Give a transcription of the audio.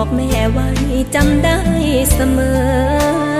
บอกแม่ไว้จำได้เสมอ